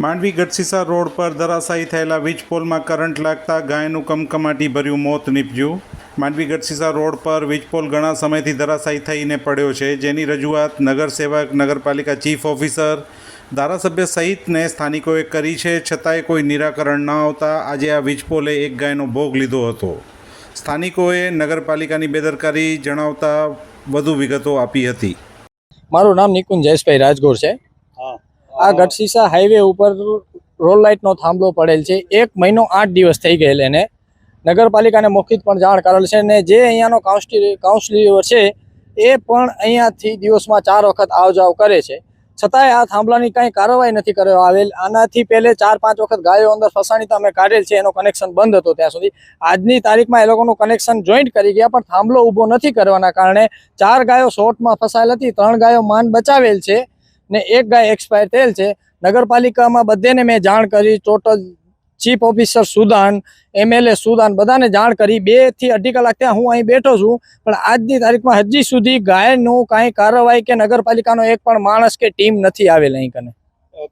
Mandvi Gadhsisa road પર ધરાશાયી થયેલા વીજ પોલમાં કરંટ લાગતા ગાયનું કમકમાટી ભર્યું મોત નીપજ્યું. માંડવી ગઢસીસા રોડ પર વીજ પોલ ઘણા સમયથી ધરાશાયી થઈને પડ્યો છે જેની રજૂઆત નગરસેવક નગરપાલિકા ચીફ ઓફિસર ધારાસભ્ય સહિતને સ્થાનિકોએ કરી છે છતાંય કોઈ નિરાકરણ ન આવતા આજે આ વીજ પોલે એક ગાયનો ભોગ લીધો હતો. સ્થાનિકોએ નગરપાલિકાની બેદરકારી જણાવતા વધુ વિગતો આપી હતી. મારું નામ નિકુંજ જયેશભાઈ રાજગોર છે. હા. આ ગઢસીસા હાઈવે ઉપર રોડ લાઇટનો થાંભલો પડેલ છે. એક મહિનો આઠ દિવસ થઈ ગયેલ એને. નગરપાલિકાને મૌખિક પણ જાણ કરેલ છે ને જે અહીંયાનો કાઉન્સિલ કાઉન્સિલર છે એ પણ અહીંયાથી દિવસમાં ચાર વખત આવ જાવ કરે છે. છતાંય આ થાંભલાની કાંઈ કાર્યવાહી નથી કરવામાં આવેલ. આનાથી પહેલે ચાર પાંચ વખત ગાયો અંદર ફસાણી તો અમે કાઢેલ છે એનો કનેક્શન બંધ હતો ત્યાં સુધી. આજની તારીખમાં એ લોકોનું કનેક્શન જોઈન્ટ કરી ગયા પણ થાંભલો ઊભો નથી કરવાના કારણે ચાર ગાયો શોર્ટમાં ફસાયેલ હતી ત્રણ ગાયો માન બચાવેલ છે. ને એક ગાય એક્સપાયર થયેલ છે. નગરપાલિકામાં બધેને મેં જાણ કરી. Total chief officer Sudan MLA Sudan બધાને જાણ કરી. બેથી અઢી કલાક ત્યાં હું અહીં બેઠો છું. પણ આજની તારીખમાં હજી સુધી ગાયનું કાંઈ કાર્યવાહી કે નગરપાલિકાનો એક પણ માણસ કે ટીમ નથી આવેલ અહીં કને.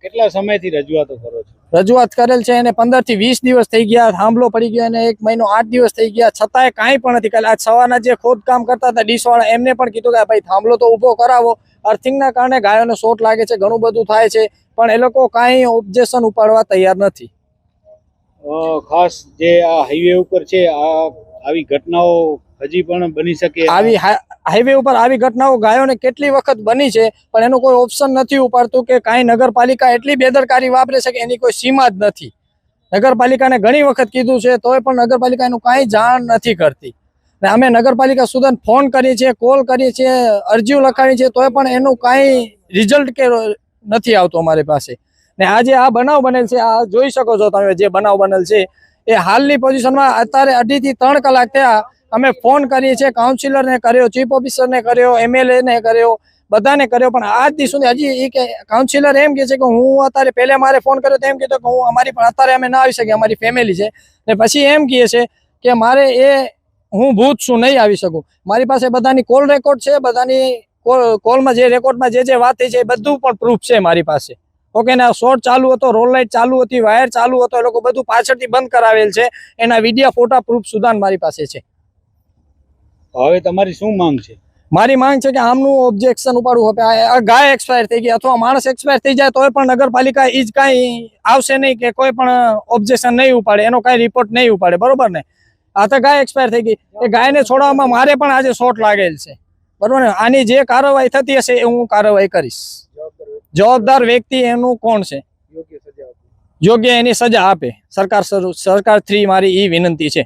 કેટલા સમયથી રજૂઆતો કરો છો? રજૂઆત કરેલ છે એને પંદરથી વીસ દિવસ થઈ ગયા. થાંભલો પડી ગયો અને એક મહિનો આઠ દિવસ થઈ ગયા. છતાંય કાંઈ પણ નથી. કાલે આજ સવારના જે ખોદકામ કરતા હતા ડીશવાળા એમને પણ કીધું કે ભાઈ થાંભલો તો ઊભો કરાવો. અર્થિંગના કારણે ગાયોને શોટ લાગે છે ઘણું બધું થાય છે પણ એ લોકો કાંઈ ઓબ્જેક્શન ઉપાડવા તૈયાર નથી. ખાસ જે આ હાઈવે ઉપર છે આ આવી ઘટનાઓ હજી પણ બની શકે આવી હાઈવે ઉપર આવી ઘટનાઓ ગાયોને કેટલી વખત બની છે પણ એનું કોઈ ઓપ્શન નથી ઉપાડતું કે કાંઈ નગરપાલિકા એટલી બેદરકારી વાપરે છે કે એની કોઈ સીમા જ નથી. નગરપાલિકાને ઘણી વખત કીધું છે તોય પણ નગરપાલિકા એનું કાંઈ જાણ નથી કરતી. ને અમે નગરપાલિકા સુધી ફોન કરીએ છીએ, કોલ કરીએ છીએ, અરજીઓ લખાવી છે તોય પણ એનું કાંઈ રિઝલ્ટ કે નથી આવતું અમારી પાસે. ને આજે આ બનાવ બનેલ છે, આ જોઈ શકો છો તમે જે બનાવ બનેલ છે, એ હાલની પોઝિશનમાં અત્યારે અઢીથી ત્રણ કલાક થયા. અમે ફોન કરીએ છીએ કાઉન્સિલરને કર્યો ચીફ ઓફિસરને કર્યો એમએલએ ને કર્યો, બધાને કર્યો, પણ આજ દી સુધી હજી એ કે કાઉન્સિલર એમ કહે છે કે હું અત્યારે પહેલે મારે ફોન કર્યો તો એમ કીધું કે હું અમારી પણ અત્યારે અમે ના આવી શકીએ, અમારી ફેમિલી છે. ને પછી એમ કહે છે કે મારે એ હું ભૂત છું નહીં આવી શકું. મારી પાસે બધાની કોલ રેકોર્ડ છે બધાની કોલમાં જે રેકોર્ડમાં જે જે વાત થઈ છે એ બધું પણ પ્રૂફ છે મારી પાસે. ઓકે ને શોર્ટ ચાલુ હતો રોલ લાઇટ ચાલુ હતી વાયર ચાલુ હતો એ લોકો બધું પાછળથી બંધ કરાવેલ છે. એના વિડીયા ફોટા પ્રૂફ સુધાન મારી પાસે છે. હવે તમારી શું માંગ છે? મારી માંગ છે કે આમનું ઓબ્જેક્શન ઉપાડવું હવે ગાય એક્સપાયર થઈ ગઈ અથવા માણસ એક્સપાયર થઈ જાય તોય પણ નગરપાલિકા એ જ કાંઈ આવશે નહીં કે કોઈ પણ ઓબ્જેક્શન નહીં ઉપાડે એનો કાંઈ રિપોર્ટ નહીં ઉપાડે બરોબર ને? આ તો ગાય એક્સપાયર થઈ ગઈ. એ ગાયને છોડવામાં મારે પણ આજે શોટ લાગેલ છે. બરોબર ને? આની જે કાર્યવાહી થતી હશે એ હું કાર્યવાહી કરીશ. જવાબદાર વ્યક્તિ એનું કોણ છે. યોગ્ય એની સજા આપે. સરકાર સરકાર થ્રી મારી એ વિનંતી છે.